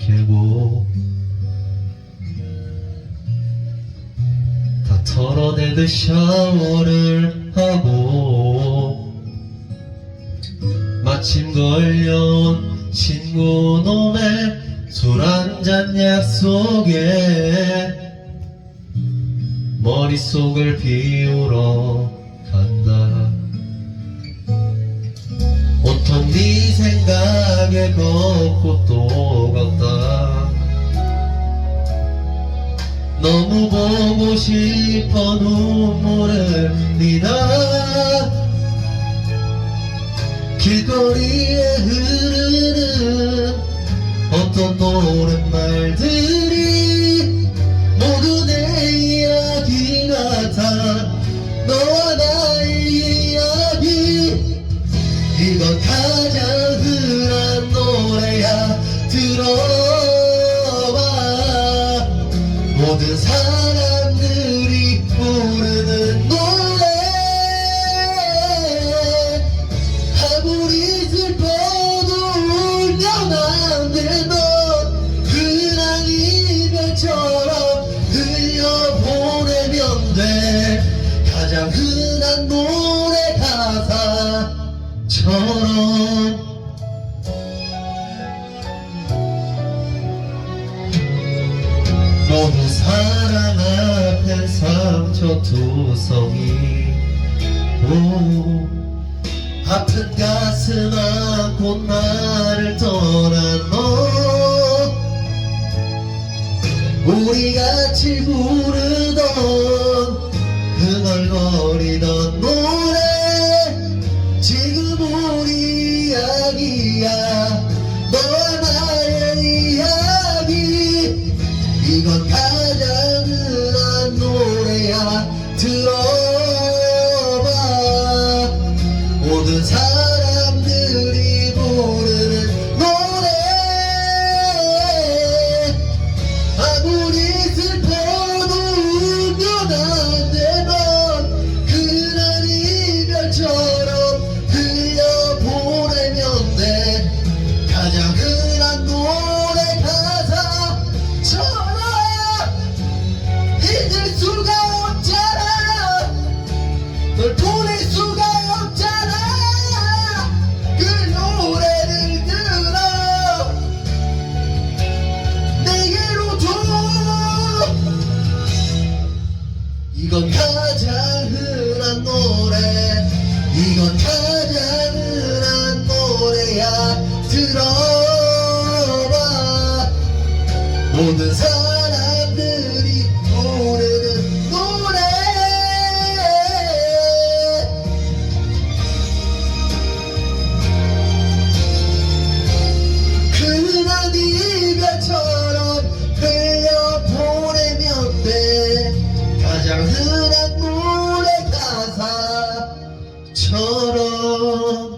길고 다 털어내듯 샤워를 하고 마침 걸려온 친구놈의 술 한잔 약속에 머릿속을 비우러 간다. 온통 네 생각에 걷고 또 걷다. 너무 보고 싶어 눈물을 흘리다 길거리에 흐르는 어떤 노랫말들 모든 사람들이 부르는 노래. 아무리 슬퍼도 울면 안돼넌 흔한 이별처럼 흘려보내면 돼. 가장 흔한 노래 가사처럼 저 두성이 오 아픈 가슴 안고 나를 떠난 너 우리 같이 부르던 흥얼거리던 노래 지금 우리 이야기야. till সরব